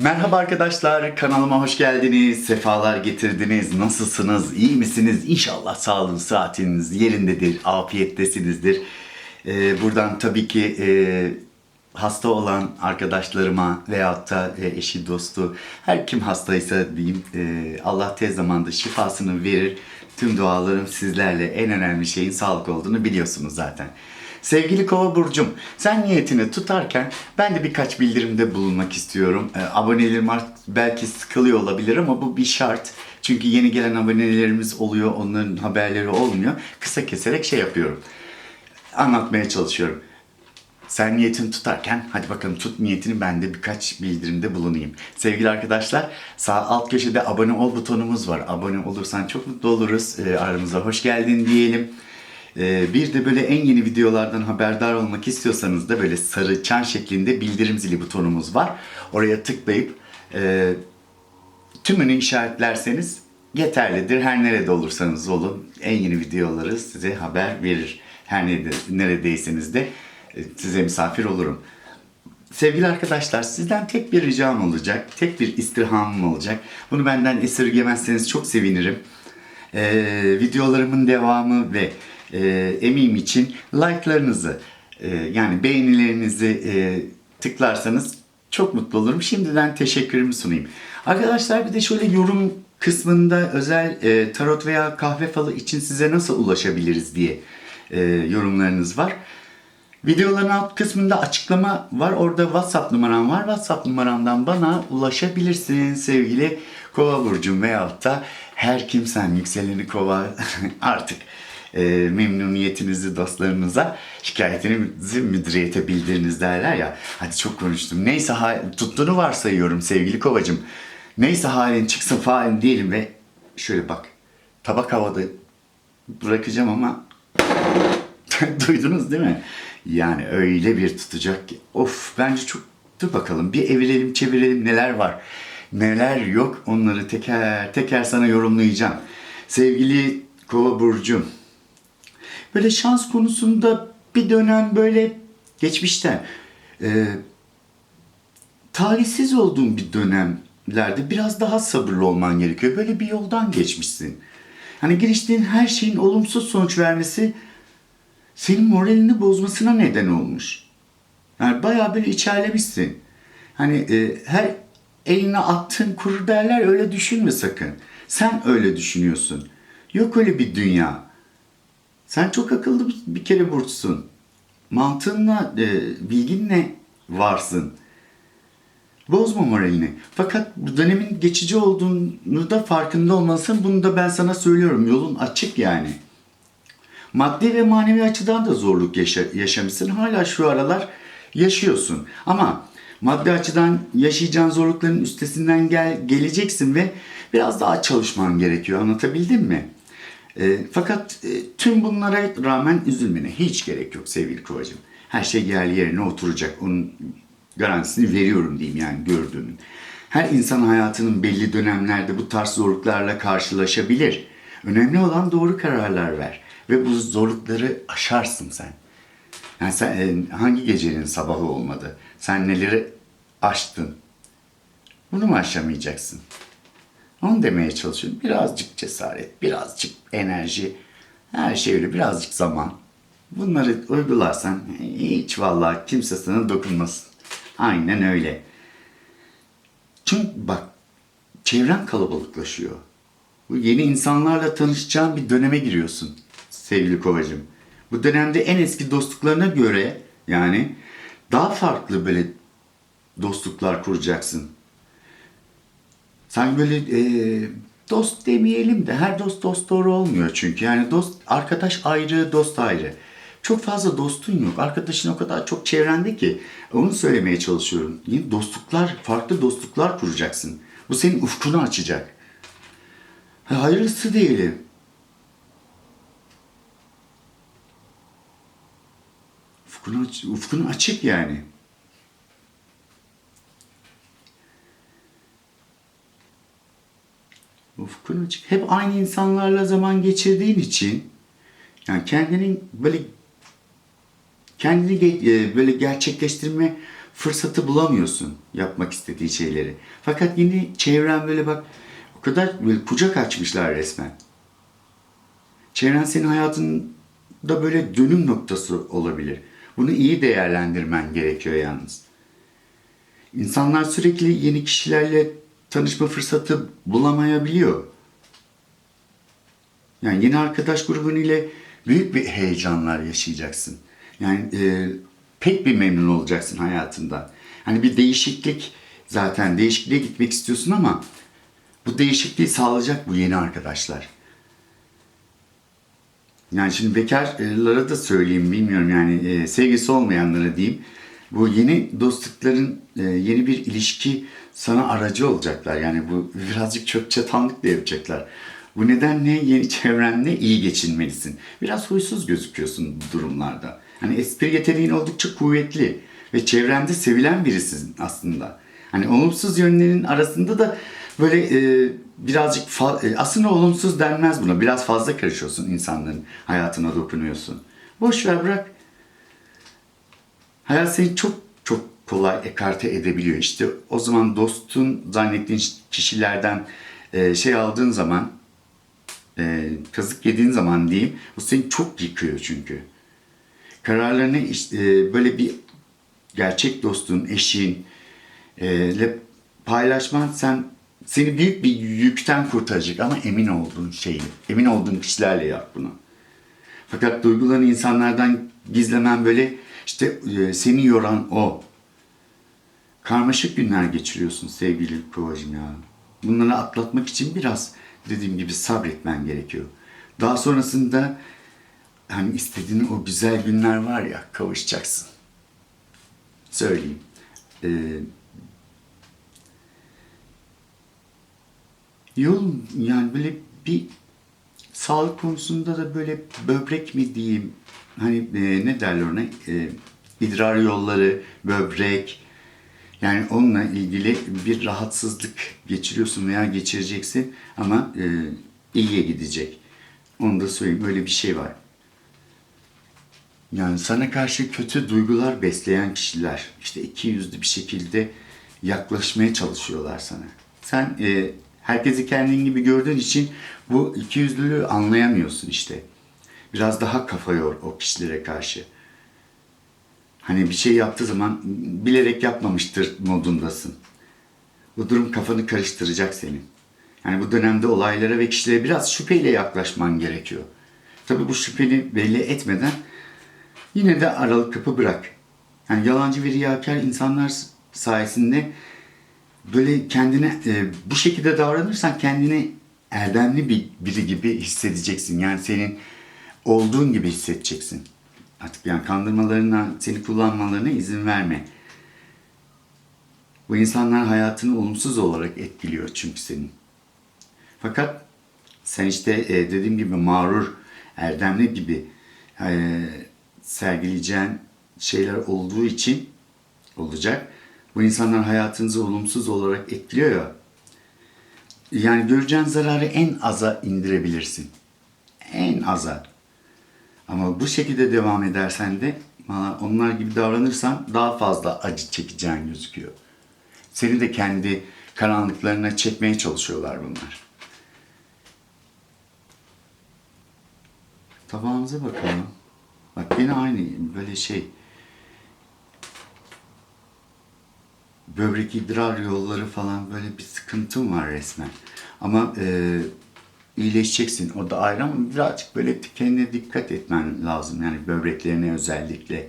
Merhaba arkadaşlar, kanalıma hoş geldiniz, sefalar getirdiniz, nasılsınız, iyi misiniz? İnşallah sağlığınız, saatiniz yerindedir, afiyettesinizdir. Ee, buradan tabii ki e, hasta olan arkadaşlarıma veyahut da e, eşi, dostu, her kim hastaysa diyeyim, e, Allah tez zamanda şifasını verir. Tüm dualarım sizlerle en önemli şeyin sağlık olduğunu biliyorsunuz zaten. Sevgili Kova Burcum, sen niyetini tutarken ben de birkaç bildirimde bulunmak istiyorum. E, abonelerim artık belki sıkılıyor olabilir ama bu bir şart. Çünkü yeni gelen abonelerimiz oluyor, onların haberleri olmuyor. Kısa keserek şey yapıyorum. Anlatmaya çalışıyorum. Sen niyetini tutarken hadi bakalım tut niyetini ben de birkaç bildirimde bulunayım. Sevgili arkadaşlar sağ alt köşede abone ol butonumuz var. Abone olursan çok mutlu oluruz. E, aramıza hoş geldin diyelim. E, bir de böyle en yeni videolardan haberdar olmak istiyorsanız da böyle sarı çan şeklinde bildirim zili butonumuz var. Oraya tıklayıp e, tümünü işaretlerseniz yeterlidir. Her nerede olursanız olun en yeni videoları size haber verir. Her nerede, neredeyseniz de e, size misafir olurum. Sevgili arkadaşlar sizden tek bir ricam olacak, tek bir istirhamım olacak. Bunu benden esirgemezseniz çok sevinirim. Ee, videolarımın devamı ve e, emeğim için like'larınızı e, yani beğenilerinizi e, tıklarsanız çok mutlu olurum. Şimdiden teşekkürümü sunayım. Arkadaşlar bir de şöyle yorum kısmında özel e, tarot veya kahve falı için size nasıl ulaşabiliriz diye e, yorumlarınız var. Videoların alt kısmında açıklama var. Orada WhatsApp numaram var. WhatsApp numaramdan bana ulaşabilirsin sevgili Kova burcum veyahut da her kimsen yükseleni Kova artık e, memnuniyetinizi dostlarınıza şikayetinizi müdüriyete bildiriniz derler ya. Hadi çok konuştum. Neyse tuttuğunu varsayıyorum sevgili Kovacım. Neyse halin çıksın failin diyelim ve şöyle bak tabak havada bırakacağım ama Duydunuz değil mi? Yani öyle bir tutacak ki. Of bence çok... Dur bakalım bir evirelim çevirelim neler var. Neler yok onları teker teker sana yorumlayacağım. Sevgili Kova Burcu'm. Böyle şans konusunda bir dönem böyle geçmişten e, talihsiz olduğun bir dönemlerde biraz daha sabırlı olman gerekiyor. Böyle bir yoldan geçmişsin. Hani giriştiğin her şeyin olumsuz sonuç vermesi senin moralini bozmasına neden olmuş. Yani bayağı böyle içerlemişsin. Hani e, her eline attığın kuru derler öyle düşünme sakın. Sen öyle düşünüyorsun. Yok öyle bir dünya. Sen çok akıllı bir, kere burçsun. Mantığınla, e, bilginle varsın. Bozma moralini. Fakat bu dönemin geçici olduğunu da farkında olmalısın. Bunu da ben sana söylüyorum. Yolun açık yani. Maddi ve manevi açıdan da zorluk yaşa- yaşamışsın. Hala şu aralar yaşıyorsun. Ama maddi açıdan yaşayacağın zorlukların üstesinden gel geleceksin ve biraz daha çalışman gerekiyor. Anlatabildim mi? E, fakat e, tüm bunlara rağmen üzülmene hiç gerek yok sevgili Kovacığım. Her şey yerli yerine oturacak. Onun garantisini veriyorum diyeyim yani gördüğünün. Her insan hayatının belli dönemlerde bu tarz zorluklarla karşılaşabilir. Önemli olan doğru kararlar ver. Ve bu zorlukları aşarsın sen. Yani sen e, hangi gecenin sabahı olmadı? Sen neleri aştın? Bunu mu aşamayacaksın? Onu demeye çalışıyorum. Birazcık cesaret, birazcık enerji, her şey birazcık zaman. Bunları uygularsan hiç vallahi kimse sana dokunmasın. Aynen öyle. Çünkü bak çevren kalabalıklaşıyor. Bu yeni insanlarla tanışacağın bir döneme giriyorsun sevgili Kovacığım. Bu dönemde en eski dostluklarına göre yani daha farklı böyle dostluklar kuracaksın. Sen böyle e, dost demeyelim de her dost dost doğru olmuyor çünkü. Yani dost arkadaş ayrı, dost ayrı. Çok fazla dostun yok. Arkadaşın o kadar çok çevrende ki. Onu söylemeye çalışıyorum. Yeni dostluklar, farklı dostluklar kuracaksın. Bu senin ufkunu açacak. Ha, Hayırlısı diyelim. Ufkunu, aç- ufkunu açık yani. Ufkun açık. Hep aynı insanlarla zaman geçirdiğin için yani kendinin böyle kendini e, böyle gerçekleştirme fırsatı bulamıyorsun yapmak istediği şeyleri. Fakat yine çevren böyle bak o kadar böyle kucak açmışlar resmen. Çevren senin hayatında böyle dönüm noktası olabilir. Bunu iyi değerlendirmen gerekiyor yalnız. İnsanlar sürekli yeni kişilerle tanışma fırsatı bulamayabiliyor. Yani yeni arkadaş grubun ile büyük bir heyecanlar yaşayacaksın. Yani e, pek bir memnun olacaksın hayatında. Hani bir değişiklik zaten değişikliğe gitmek istiyorsun ama bu değişikliği sağlayacak bu yeni arkadaşlar. Yani şimdi bekarlara da söyleyeyim bilmiyorum yani e, sevgisi olmayanlara diyeyim. Bu yeni dostlukların e, yeni bir ilişki sana aracı olacaklar. Yani bu birazcık çöp çatanlık da yapacaklar. Bu nedenle yeni çevrenle iyi geçinmelisin. Biraz huysuz gözüküyorsun bu durumlarda. Hani espri yeteneğin oldukça kuvvetli ve çevrende sevilen birisin aslında. Hani olumsuz yönlerin arasında da böyle e, birazcık fa- e, aslında olumsuz denmez buna. Biraz fazla karışıyorsun insanların hayatına dokunuyorsun. Boş ver bırak. Hayat seni çok çok kolay ekarte edebiliyor. İşte o zaman dostun zannettiğin kişilerden e, şey aldığın zaman e, kazık yediğin zaman diyeyim bu seni çok yıkıyor çünkü. Kararlarını e, böyle bir gerçek dostun, eşin e, ile paylaşman sen seni büyük bir yükten kurtaracak ama emin olduğun şeyi, emin olduğun kişilerle yap bunu. Fakat duygularını insanlardan gizlemen böyle işte e, seni yoran o. Karmaşık günler geçiriyorsun sevgili Kovacım ya. Bunları atlatmak için biraz dediğim gibi sabretmen gerekiyor. Daha sonrasında hani istediğin o güzel günler var ya kavuşacaksın. Söyleyeyim. Ee, yol yani böyle bir sağlık konusunda da böyle böbrek mi diyeyim hani e, ne derler ona e, idrar yolları böbrek yani onunla ilgili bir rahatsızlık geçiriyorsun veya geçireceksin ama e, iyiye gidecek. Onu da söyleyeyim öyle bir şey var. Yani sana karşı kötü duygular besleyen kişiler işte iki yüzlü bir şekilde yaklaşmaya çalışıyorlar sana. Sen e, herkesi kendin gibi gördüğün için bu iki yüzlülüğü anlayamıyorsun işte. Biraz daha kafa yor o kişilere karşı. Hani bir şey yaptığı zaman bilerek yapmamıştır modundasın. Bu durum kafanı karıştıracak senin. Yani bu dönemde olaylara ve kişilere biraz şüpheyle yaklaşman gerekiyor. Tabii bu şüpheni belli etmeden yine de aralık kapı bırak. Yani yalancı ve riyakar insanlar sayesinde böyle kendine e, bu şekilde davranırsan kendini erdemli bir biri gibi hissedeceksin. Yani senin olduğun gibi hissedeceksin. Artık yani kandırmalarına, seni kullanmalarına izin verme. Bu insanlar hayatını olumsuz olarak etkiliyor çünkü senin. Fakat sen işte e, dediğim gibi mağrur, erdemli gibi e, sergileyeceğin şeyler olduğu için olacak. Bu insanlar hayatınızı olumsuz olarak etkiliyor ya. Yani göreceğin zararı en aza indirebilirsin. En aza. Ama bu şekilde devam edersen de valla onlar gibi davranırsan daha fazla acı çekeceğin gözüküyor. Seni de kendi karanlıklarına çekmeye çalışıyorlar bunlar. Tabağımıza bakalım. Bak yine aynı böyle şey. Böbrek idrar yolları falan böyle bir sıkıntım var resmen. Ama e, iyileşeceksin. O da ayrı ama birazcık böyle kendine dikkat etmen lazım. Yani böbreklerine özellikle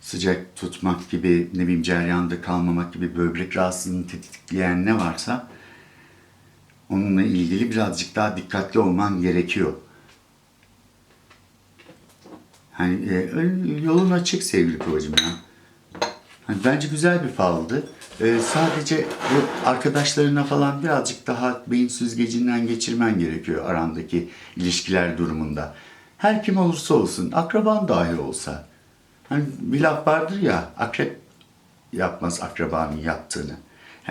sıcak tutmak gibi, ne bileyim ceryanda kalmamak gibi böbrek rahatsızlığını tetikleyen ne varsa onunla ilgili birazcık daha dikkatli olman gerekiyor. Hani e, yolun açık sevgili kovacım ya. Hani bence güzel bir faldı. E, sadece bu arkadaşlarına falan birazcık daha beyin süzgecinden geçirmen gerekiyor arandaki ilişkiler durumunda. Her kim olursa olsun, akraban dahi olsa. Hani bir laf vardır ya, akrep yapmaz akrabanın yaptığını.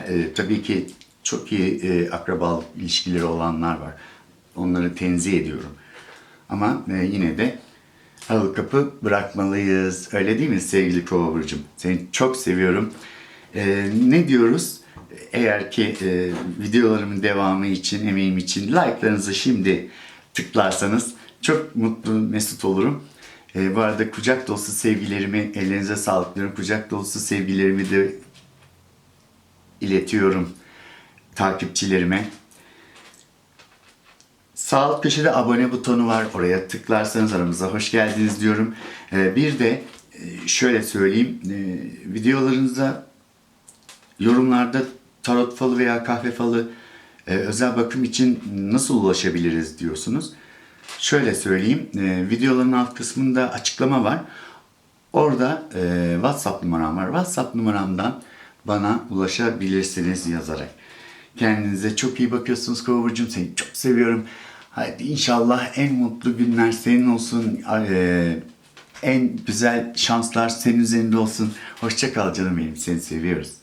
E, tabii ki çok iyi e, akrabalık ilişkileri olanlar var. Onları tenzih ediyorum. Ama e, yine de Aralık kapı bırakmalıyız. Öyle değil mi sevgili Kova Burcu'm? Seni çok seviyorum. Ee, ne diyoruz? Eğer ki e, videolarımın devamı için, emeğim için like'larınızı şimdi tıklarsanız çok mutlu, mesut olurum. Ee, bu arada kucak dolusu sevgilerimi, ellerinize sağlık diyorum. Kucak dolusu sevgilerimi de iletiyorum takipçilerime. Sağ alt köşede abone butonu var. Oraya tıklarsanız aramıza hoş geldiniz diyorum. Ee, bir de e, şöyle söyleyeyim. e, videolarınıza yorumlarda tarot falı veya kahve falı e, özel bakım için nasıl ulaşabiliriz diyorsunuz. Şöyle söyleyeyim. videoların alt kısmında açıklama var. Orada WhatsApp numaram var. WhatsApp numaramdan bana ulaşabilirsiniz yazarak. Kendinize çok iyi bakıyorsunuz Kıvırcığım. Seni çok seviyorum. Hadi inşallah en mutlu günler senin olsun. E, en güzel şanslar senin üzerinde olsun. Hoşça kal canım benim. Seni seviyoruz.